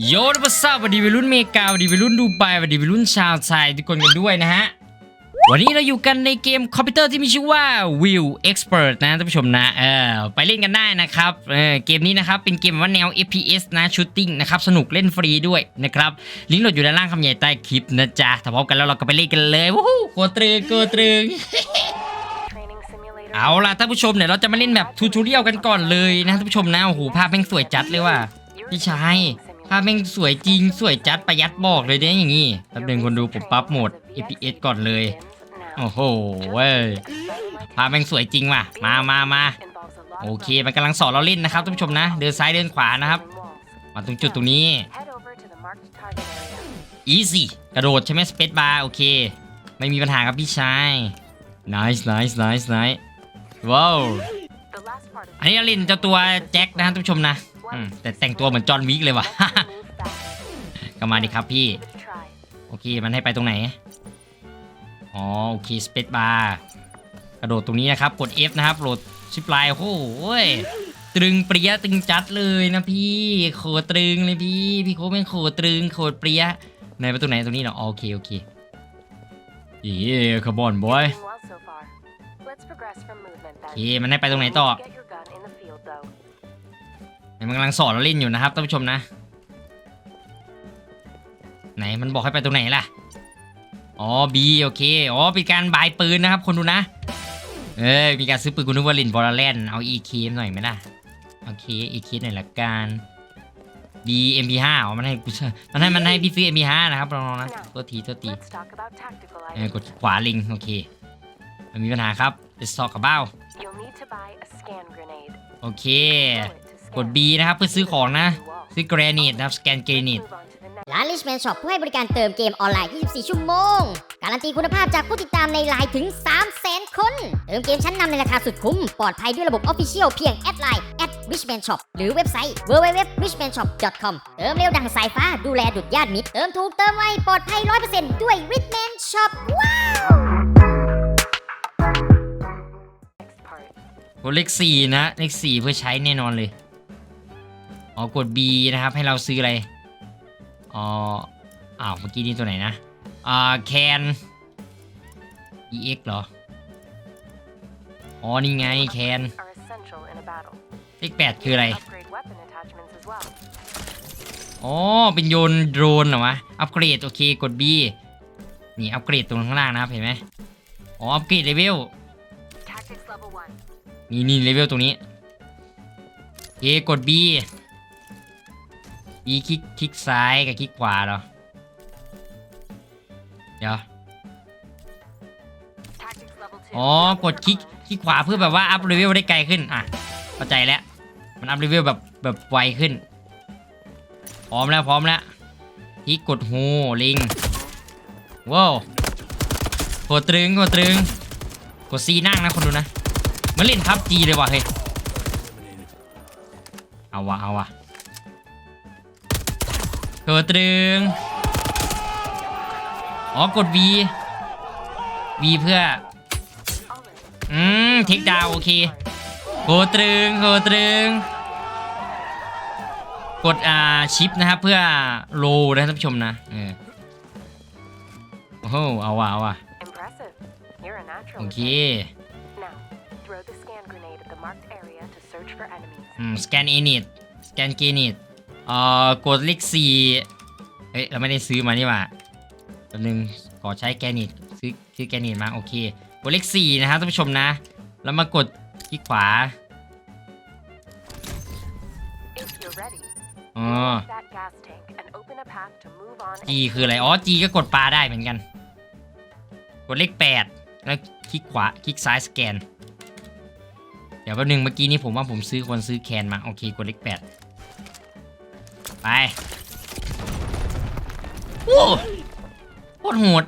โยนภาษาวัดีวัยรุ่นเมกาวัดีวัยรุ่นดูไบวัดีวัยรุ่นชาวไทยทุกคนกันด้วยนะฮะ วันนี้เราอยู่กันในเกมคอมพิวเตอร์ที่มีชื่อว่า Will Expert นะท่านผู้ชมนะเออไปเล่นกันได้นะครับเออเกมนี้นะครับเป็นเกมว่าแนว FPS นะชูตติ้งนะครับสนุกเล่นฟรีด้วยนะครับลิงก์โหลดอยู่ด้านล่างคำใหญ่ใต้คลิปนะจ๊ะถ้าพร้อมกันแล้วเราก็ไปเล่นกันเลยวู้ฮู้โกตรึงโกตรึงเอาล่ะท่านผู้ชมเดี๋ยวเราจะมาเล่นแบบทูทูเรียลกันก่อนเลยนะท่านผู้ชมนะโอ้โหภาพแม่งสวยจัดเลยว่ะพี่ชายาพแม่งสวยจริงสวยจัดประหยัดบอกเลยเนี่ยอย่างงี้แป๊บนึงคนดูผมปรับโหมด FPS ก่อนเลย โอ้โหเว้ยภาพแม่งสวยจริงว่ะ มามามาโอเค มันกำลังสอนเราเล่นนะครับท่านผู้ชมนะ เดินซ้ายเดินขวานะครับ มาตรงจุดตรงนี้ easy กระโดดใช่ไหม space bar โอเค ไม่มีปัญหาครับพี่ชาย nice nice nice nice ว้าว อันนี้เราเล่นเจ้าตัวแจ็คนะครับท่านผู้ชมนะ อืมแต่แต่งตัวเหมือนจอห์นวิกเลยว่ะ ก็มาดิครับพี่ โอเค มันให้ไปตรงไหน อ๋อ โอเค สเปซบาร์ กระโดดตรงนี้นะครับ กด F นะครับ โหลดชิปไลน์โอ้โหยตรึงเปรี้ยตึงจัดเลยนะพี่โคตรตรึงเลยพี่ พี่โคตรเป็นโคตรตรึงโคตรเปรี้ยในประตูไหนตรงนี้เหรออ๋อโอเค โอเคเย้ขบอนบอยโอเค มันให้ไปตรงไหนต่อ มันกำลังสอนเราเล่นอยู่นะครับท่านผู้ชมนะ ไหนมันบอกให้ไปตรงไหนล่ะ อ๋อ B โอเค อ๋อเป็นการบายปืนนะครับคนดูนะ เอ้ยมีการซื้อปืนคุณนึกว่าลินบอลแลนเอา EK หน่อยไหมล่ะ โอเค EK หน่อยละกัน B MP5 อ๋อมันให้กูเชื่อมันให้มันให้พี่ซื้อ MP5 นะครับลองๆนะตัวทีตัวทีเออกดขวาลิงโอเคไม่มีปัญหาครับ Let's talk about โอเค กด B นะครับเพื่อซื้อของนะ ซื้อ Granite นะครับสแกน Granite ร้าน Richman Shop ผู้ให้บริการเติมเกมออนไลน์ 24 ชั่วโมง การันตีคุณภาพจากผู้ติดตามในไลน์ถึง 300,000 คน เติมเกมชั้นนำในราคาสุดคุ้ม ปลอดภัยด้วยระบบ Official เพียงแอดไลน์ @richman shop หรือเว็บไซต์ www.richmanshop.com เติมเร็วดังสายฟ้าดูแลดุดญาติมิตร เติมถูกเติมไวปลอดภัย 100%ด้วย Richman Shop ว้าวกดเลขสี่นะ เลขสี่เพื่อใช้แน่นอนเลย อ๋อกด B นะครับให้เราซื้ออะไรอ๋ออ้าวเมื่อกี้นี่ตัวไหนนะอ่าแคน EX เหรอ อ๋อนี่ไงแคนเลขแปดคืออะไรอ๋อเป็นโยนโดรนเหรอวะ อัปเกรดโอเคกด B นี่อัปเกรดตรงข้างล่างนะครับเห็นไหมอ๋ออัปเกรดเลเวลนี่นี่เลเวลตรงนี้ A กด B B คลิกคลิกซ้ายกับคลิกขวาเหรอ เดี๋ยว อ๋อ กดคลิกคลิกขวาเพื่อแบบว่าอัพเลเวลได้ไกลขึ้น อะ เข้าใจแล้ว มันอัพเลเวลแบบแบบไวขึ้น พร้อมแล้วพร้อมแล้วคลิกกดฮูลิง ว้าวกดตรึงกดตรึง กดซีนั่งนะคนดูนะ มันเล่นพับจีเลยว่ะเฮ้ย เอาวะเอาวะ เกิดตรึง อ๋อกด V V เพื่อ อืมเทคดาวโอเคโกดตรึงโกดตรึง กดอ่าชิปนะครับเพื่อโลนะท่านผู้ชมนะเออโอ้โหเอาว่ะเอาว่ะโอเคอืมสแกนอินิตสแกนเกนิตเอ่อกดเลขสี่เฮ้ยเราไม่ได้ซื้อมานี่หว่าแป๊บนึงขอใช้แกนิตซื้อซื้อแกนิตมาโอเคกดเลขสี่นะครับท่านผู้ชมนะ แล้วมากดที่ขวาอ๋อ G คืออะไร อ๋อ G ก็กดปลาได้เหมือนกัน กดเลขแปดแล้วคลิกขวาคลิกซ้ายสแกน เดี๋ยวแป๊บนึงเมื่อกี้นี้ผมว่าผมซื้อคนซื้อแคนมา โอเค กดเลขแปด ไปโอ้โคตรโหด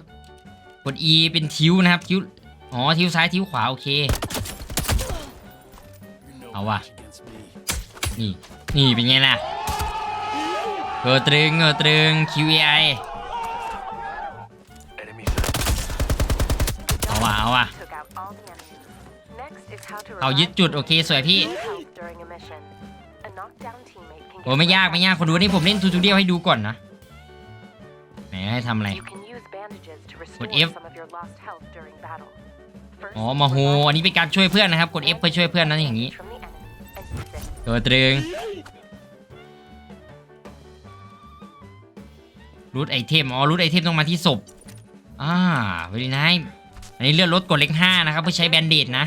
กด E เป็นทิวนะครับทิวอ๋อทิวซ้ายทิวขวา โอเค เอาว่ะ นี่ นี่เป็นไงล่ะเออตรึงเออตรึง QAI เอาว่ะเอาว่ะเอายึดจุด โอเค สวยพี่ โอ้ไม่ยากไม่ยากคนดูนี่ผมเล่นทูทูเดียวให้ดูก่อนนะไหนให้ทำอะไร You can use bandages to restore What if- some of your lost health during battle. First, อ๋อมาโหอันนี้เป็นการช่วยเพื่อนนะครับ กด F เพื่อช่วยเพื่อนนั้นอย่างนี้ from the enemy and use it. ตัวตรึงรูดไอเทม อ๋อรูดไอเทมต้องมาที่ศพ อ่าเวลีนายอันนี้เลื่อนรถกดเลขห้านะครับ เพื่อใช้แบนเดดนะ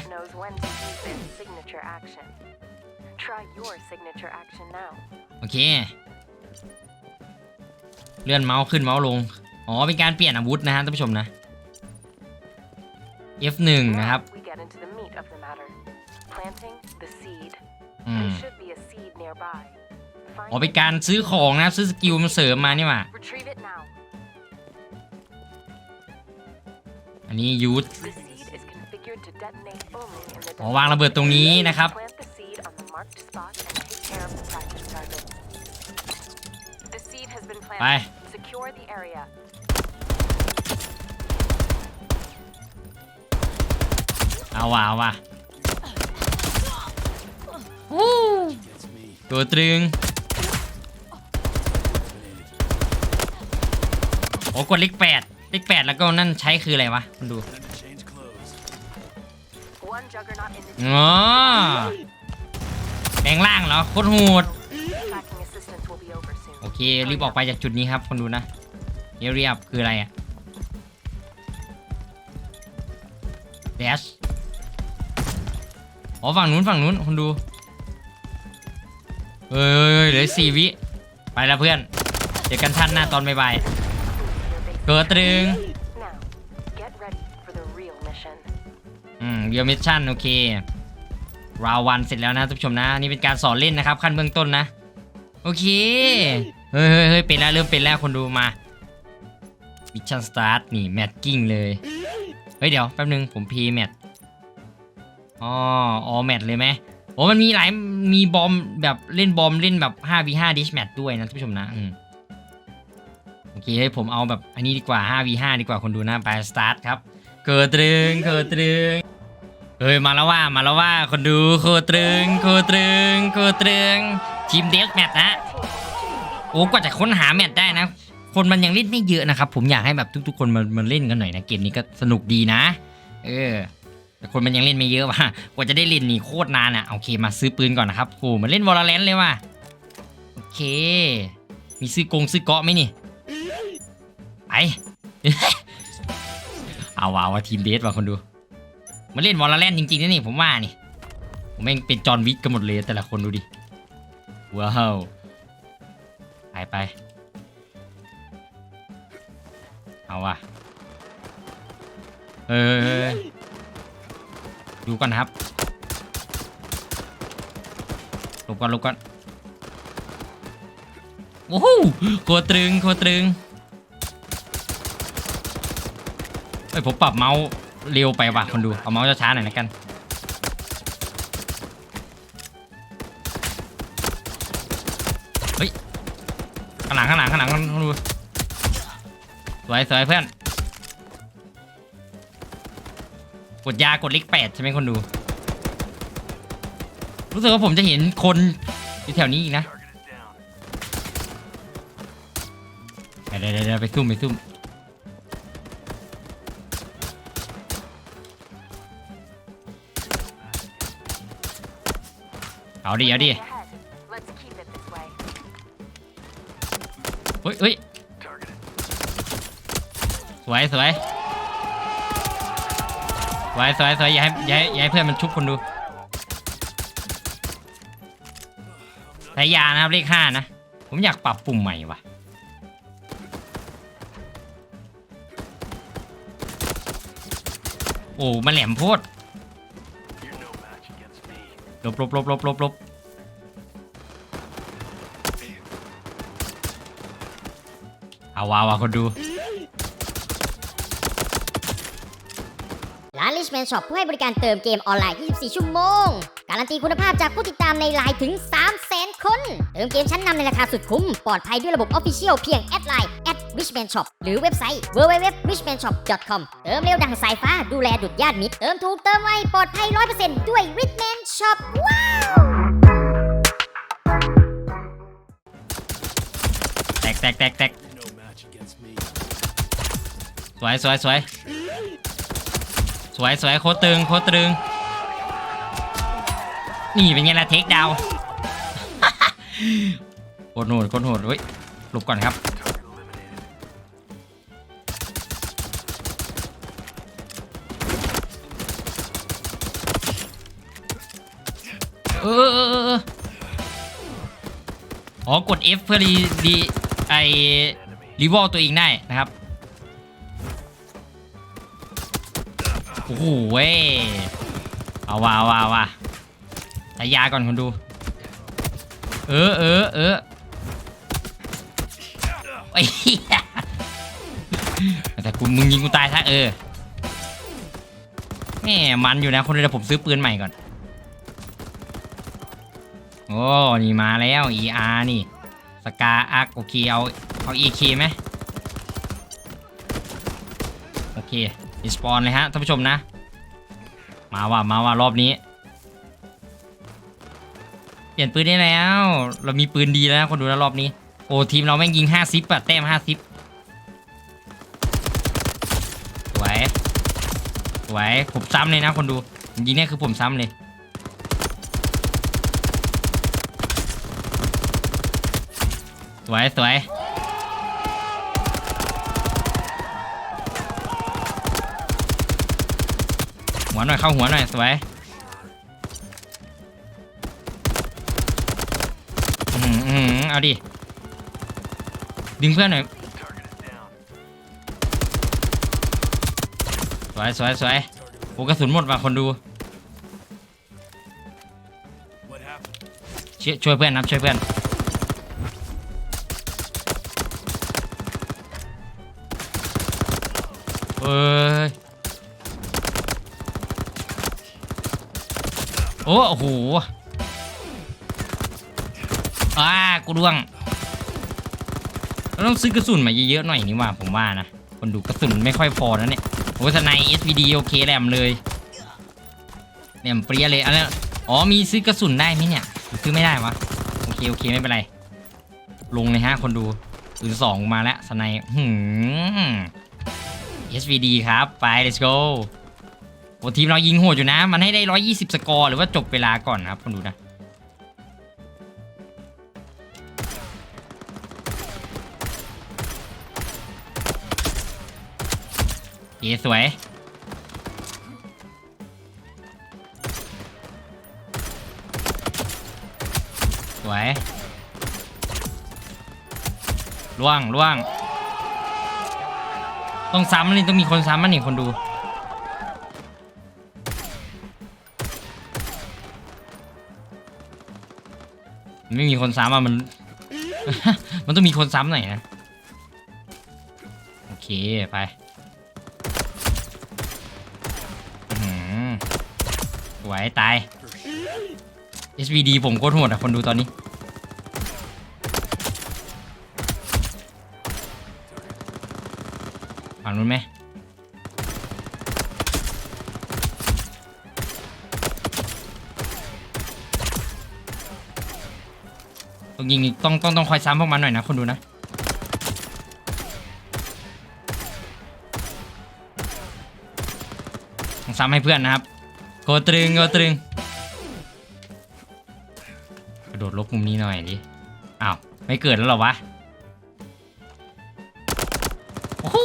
Try your signature action now. โอเค เลื่อนเมาส์ขึ้นเมาส์ลง อ๋อ เป็นการเปลี่ยนอาวุธนะฮะท่านผู้ชมนะ F1 นะครับ Now we get into the meat of the matter. Planting the seed. อืม There should be a seed nearby. Find อ๋อเป็น it. การซื้อของนะครับ ซื้อสกิลมาเสริมมานี่หว่า Retrieve it now. อันนี้ยูท The seed is configured to detonate only in the อ๋อ วางระเบิดตรงนี้นะครับ Plant marked spot and take care of the practice target. The seed has been ไป planted. Secure the area. เอาว่ะเอาว่ะตัวตรึงโอ้กดเลขแปดเลขแปดแล้วก็นั่นใช้คืออะไรวะคุณดู One juggernaut in the อ๋อแป ลงร่างเหรอโคตรโหด tracking assistance will be over soon. โอเครีบออกไปจากจุดนี้ครับคนดูนะเรียบๆคืออะไรอะเดชอ๋อฝั่งนู้นฝั่งนู้นคนดูเฮ้ยเหลือสี่วิ ไปแล้วเพื่อน เจอกันท่านหน้าตอนบ่าย Your base ๆเกิดตรึง Now, get ready for the real mission. อืมเรียมิชชั่นโอเค ราววันเสร็จแล้วนะท่านผู้ชมนะนี่เป็นการสอนเล่นนะครับขั้นเบื้องต้นนะ โอเคเฮ้ยเฮ้ยเฮ้ยเป็นแล้วเริ่มเป็นแล้วคนดูมามิชชั่นสตาร์ทนี่แมทกิ้งเลย เฮ้ยเดี๋ยวแป๊บนึงผมพีแมทอ๋อออแมทเลยไหมโอ้มันมีหลายมีบอมแบบเล่นบอมเล่นแบบ 5v5 ดิชแมทด้วยนะท่านผู้ชมนะอืมโอเคให้ผมเอาแบบอันนี้ดีกว่า 5v5 ดีกว่าคนดูนะไปสตาร์ทครับ เกิดตรึงเกิดตรึง เฮ้ยมาแล้วว่ามาแล้วว่าคนดูโคตรึงโคตรึงโคตรึงทีมเดสแมทนะโอ้กว่าจะค้นหาแมทได้นะ คนมันยังเล่นไม่เยอะนะครับ ผมอยากให้แบบทุก ๆ คนมามาเล่นกันหน่อยนะเกมนี้ก็สนุกดีนะ เออแต่คนมันยังเล่นไม่เยอะว่ะกว่าจะได้เล่นนี่โคตรนานอะโอเคมาซื้อปืนก่อนนะครับโอ้มันเล่นวอลเลนเลยว่ะโอเค มีซื้อกงซื้อเกาะไหมนี่ไปเอาว่ะว่าทีมเดสว่ะคนดู มาเล่นวอลเลนจริงๆนะนี่ผมว่านี่ ผมแม่งเป็นจอห์นวิกกันหมดเลยแต่ละคนดูดิ ว้าวไปไป เอาว่ะ เออ ดูก่อนนะครับลบก่อนลบก่อนโอ้โหโคตรตรึงโคตรตรึงเฮ้ยผมปรับเมาส์ เร็วไปว่ะคนดู เอาเมาส์ช้าๆหน่อยนะกัน เฮ้ย ข้างหลังข้างหลังข้างหลังคนดู สวยสวยเพื่อน กดยากดเลขแปดใช่ไหมคนดู รู้สึกว่าผมจะเห็นคนอยู่แถวนี้อีกนะ เดี๋ยวเดี๋ยวเดี๋ยวไปซุ่มไปซุ่ม เอาดิเอาดิ Ahead. Let's keep it this way. เฮ้ยเฮ้ยสวยสวยสวยสวยสวยอย่าให้อย่าให้อย่าให้เพื่อนมันชุบคนดูใช้ยานะครับเลขห้านะ ผมอยากปรับปุ่มใหม่ว่ะโอ้มันแหลมโพดห ลบลบลบลบลบลบเอาวาวาคนดู ร้าน Richman Shop ผู้ให้บริการเติมเกมออนไลน์ 24 ชั่วโมง การันตีคุณภาพจากผู้ติดตามในไลน์ถึง 300,000 คน เติมเกมชั้นนำในราคาสุดคุ้ม ปลอดภัยด้วยระบบ Official เพียงแอดไลน์ @richman shop หรือเว็บไซต์ www.richmanshop.com เติมเร็วดังสายฟ้าดูแลดุดญาติมิตร เติมถูกเติมไวปลอดภัย 100%ด้วย Richman Shop ว้าวแตกแตกแตก No match against me. สวยสวยสวยสวยสวยโคตรตึงโคตรตึง นี่เป็นไงล่ะเทคดาวโคตรโหดโคตรโหดเฮ้ยหลบก่อนครับ อ๋อกด F เพื่อรีรีไอรีวอลตัวเองได้นะครับ โอ้โหเว้ยเอาว่าเอาว่าเอาว่าใช้ยาก่อนคนดู เออเออเออไอ้แต่กูมึงยิงกูตายซะเออแม่มันอยู่นะ คนเดียวผมซื้อปืนใหม่ก่อน โอ้นี่มาแล้ว ER นี่ สกาอักโอเคเอา เอา EK ไหมโอเครีสปอนเลยฮะท่านผู้ชมนะ มาว่ามาว่ารอบนี้ เปลี่ยนปืนได้แล้ว เรามีปืนดีแล้วคนดูนะรอบนี้ โอ้ทีมเราแม่งยิง5ซิปอะแต้ม5ซิปสวยสวยผมซ้ำเลยนะคนดูยิงเนี่ยคือผมซ้ำเลย สวยสวยหัวหน่อยเข้าหัวหน่อยสวยอืมอืมเอาดิ ดึงเพื่อนหน่อย สวยสวยสวยโอ้กระสุนหมดว่ะคนดู ช่วยช่วยเพื่อนนะช่วยเพื่อน โอ้โหอ่ากูร่วงเราต้องซื้อกระสุนมาเยอะๆหน่อยนี่ว่าผมว่านะคนดูกระสุนไม่ค่อยพอนะเนี่ยโอ้สไน SVD โอเคแหลมเลยแหลมเปรี้ยเลยอันนี้อ๋อมีซื้อกระสุนได้ไหมเนี่ยซื้อไม่ได้วะโอเคโอเคไม่เป็นไร ลงเลยฮะคนดูปืนสองมาแล้วสไนหืม SVD ครับ ไป let's go โอ้ทีมเรายิงโหดอยู่นะ มันให้ได้120สกอร์หรือว่าจบเวลาก่อนนะครับคนดูนะเอสวยสวยล่วงล่วง ต้องซ้ำนี่ต้องมีคนซ้ำมันนี่คนดู ไม่มีคนซ้ำอะมัน มันต้องมีคนซ้ำหน่อยนะโอเคไปอื้อหือสวยตาย SVD ผมโคตรโหดอะคนดูตอนนี้ฝั่งนู้นไหม ต้องยิงอีกต้องต้องต้องคอยซ้ำพวกมันหน่อยนะคนดูนะต้องซ้ำให้เพื่อนนะครับ โกตรึงโกตรึงกระโดดลบมุมนี้หน่อยดิอ้าวไม่เกิดแล้วหรอวะโอ้โห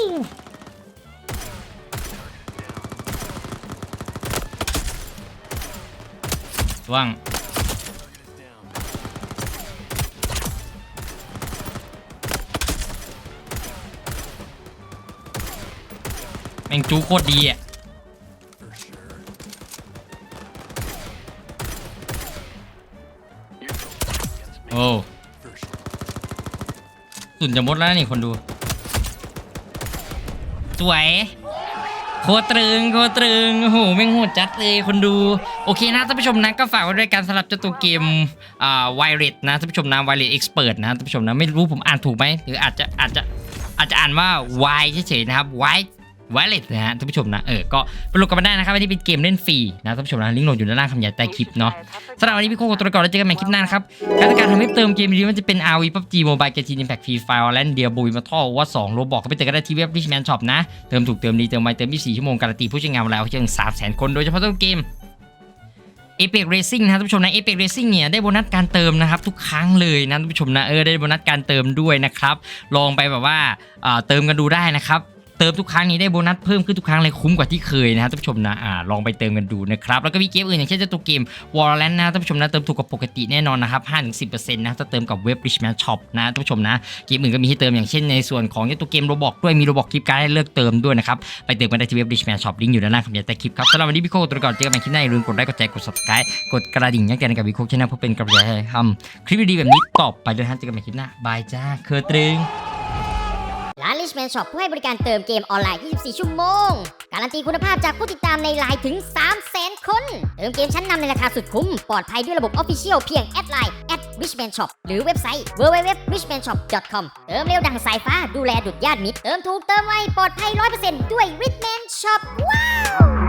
ว่าง แม่งจูโคตรดีอะโอ้สุนจะหมดแล้วนี่คนดู สวย โคตรตึง โคตรตึงโอ้โหแม่งโหดจัดเลยคนดู โอเคนะท่านผู้ชมนะก็ฝากไว้ด้วยการสำหรับเจ้าตัวเกมอ่าไวเรตนะท่านผู้ชมนะไวเรตเอ็กซ์เพรสนะท่านผู้ชมนะไม่รู้ผมอ่านถูกไหมหรืออาจจะอาจจะอาจจะอ่านว่า Y เฉยๆนะครับ Y Wallet นะฮะท่านผู้ชมนะเออก็ไปโหลดกันมาได้นะครับอันนี้เป็นเกมเล่นฟรีนะท่านผู้ชมนะลิงก์โหลดอยู่ด้านล่างคำใหญ่ใต้คลิปเนาะสำหรับวันนี้พี่โคงขอตัวก่อนแล้วเจอกันใหม่คลิปหน้านะครับการจัดการทำให้เติมเกมนี้มันจะเป็น RV PUBG Mobile Genshin Impact Free Fire Valorant Dear Boy มาท่อว่า2โลบอกก็ไปเติมกันได้ที่เว็บ Richman Shop นะเติมถูกเติมดีเติมไวเติม 24 ชั่วโมงการันตีผู้ใช้งานเวลาเพียง300,000 คนโดยเฉพาะตัวเกม Apex Racing นะท่านผู้ชมนะ Apex Racing เนี่ยได้โบนัสการเติมนะครับทุกครั้งเลยนะท่านผู้ชมนะเออได้โบนัสการเติมด้วยนะครับลองไปแบบว่าเติมกันดูได้นะครับ เติมทุกครั้งนี้ได้โบนัสเพิ่มขึ้นทุกครั้งเลยคุ้มกว่าที่เคยนะฮะท่านผู้ชมนะอ่าลองไปเติมกันดูนะครับแล้วก็มีเกมอื่นอย่างเช่นเจ้าตัวเกม Valorant นะท่านผู้ชมนะเติมถูกกว่าปกติแน่นอนนะครับ5-10%นะถ้าเติมกับเว็บ Richman Shop นะท่านผู้ชมนะเกมอื่นก็มีให้เติมอย่างเช่นในส่วนของเจ้าตัวเกมโรบอกด้วยมีโรบอกคลิปการให้เลือกเติมด้วยนะครับไปเติมกันได้ที่เว็บ Richman Shop ลิงก์อยู่ด้านล่างคำใต้คลิปครับสำหรับวันนี้พี่โคตัวก่อนเจอกันใหม่คลิปหน้าอย่าลืมกดไลค์กดแชร์กด subscribe กดกระดิ่งแจ้งเตือนกับพี่โคชแนลเพื่อเป็นกำลังใจให้ทำคลิปดีๆแบบนี้ต่อไปด้วยนะฮะเจอกันใหม่คลิปหน้าบายจ้าเคอร์ตรึง Management Shop ผู้ให้บริการเติมเกมออนไลน์ 24 ชั่วโมง การันตีคุณภาพจากผู้ติดตามในไลน์ถึง 300,000 คน เติมเกมชั้นนำในราคาสุดคุ้ม ปลอดภัยด้วยระบบ Official เพียงแอดไลน์ @richman shop หรือเว็บไซต์ www.richmanshop.com เติมเร็วดังสายฟ้าดูแลดุดญาติมิตร เติมถูกเติมไวปลอดภัย 100%ด้วย Richman Shop ว้าว